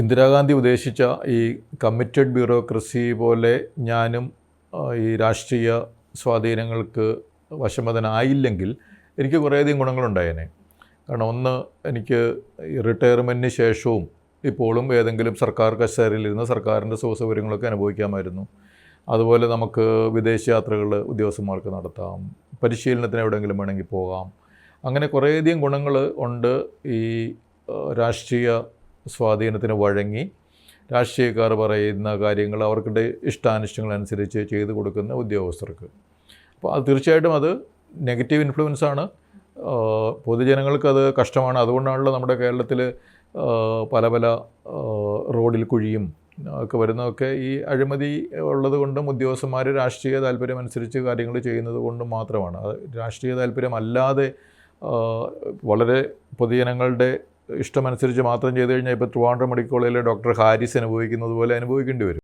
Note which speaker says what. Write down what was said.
Speaker 1: ഇന്ദിരാഗാന്ധി ഉദ്ദേശിച്ച ഈ committed bureaucracy പോലെ ഞാനും ഈ രാഷ്ട്രീയ സ്വാധീനങ്ങൾക്ക് വശമതനായില്ലെങ്കിൽ എനിക്ക് കുറേയധികം ഗുണങ്ങളുണ്ടായേനെ. കാരണം ഒന്ന് എനിക്ക് റിട്ടയർമെന്റിന് ശേഷവും ഇപ്പോഴും ഏതെങ്കിലും സർക്കാർ കസേരയിലിരുന്ന് സർക്കാരിന്റെ സുഖസൗകര്യങ്ങളൊക്കെ അനുഭവിക്കാമായിരുന്നു. അതുപോലെ നമുക്ക് വിദേശ യാത്രകൾ ഉദ്യോഗസ്ഥന്മാർക്ക് നടത്താം പരിശീലനത്തിന് എവിടെയെങ്കിലും വേണമെങ്കിൽ പോകാം. അങ്ങനെ കുറേയധികം ഗുണങ്ങൾ ഉണ്ട് ഈ രാഷ്ട്രീയ സ്വാധീനത്തിന് വഴങ്ങി രാഷ്ട്രീയക്കാർ പറയുന്ന കാര്യങ്ങൾ അവർക്കിടെ ഇഷ്ടാനിഷ്ടങ്ങളനുസരിച്ച് ചെയ്തു കൊടുക്കുന്ന ഉദ്യോഗസ്ഥർക്ക്. അപ്പോൾ അത് തീർച്ചയായിട്ടും അത് നെഗറ്റീവ് ഇൻഫ്ലുവൻസ് ആണ്. പൊതുജനങ്ങൾക്ക് പൊതുജനങ്ങൾക്കത് കഷ്ടമാണ്. അതുകൊണ്ടാണല്ലോ നമ്മുടെ കേരളത്തിൽ പല പല റോഡിൽ കുഴിയും ഒക്കെ വരുന്നതൊക്കെ ഈ അഴിമതി ഉള്ളത് കൊണ്ടും ഉദ്യോഗസ്ഥന്മാർ രാഷ്ട്രീയ താല്പര്യം അനുസരിച്ച് കാര്യങ്ങൾ ചെയ്യുന്നത് കൊണ്ടും മാത്രമാണ്. അത് രാഷ്ട്രീയ താല്പര്യം അല്ലാതെ വളരെ പൊതുജനങ്ങളുടെ ഇഷ്ടമനുസരിച്ച് മാത്രം ചെയ്തു കഴിഞ്ഞാൽ ഇപ്പോൾ ട്രിവാൻഡ്രം മെഡിക്കൽ കോളേജിലെ ഡോക്ടർ ഹാരിസ് അനുഭവിക്കുന്നത് പോലെ അനുഭവിക്കേണ്ടി വരും.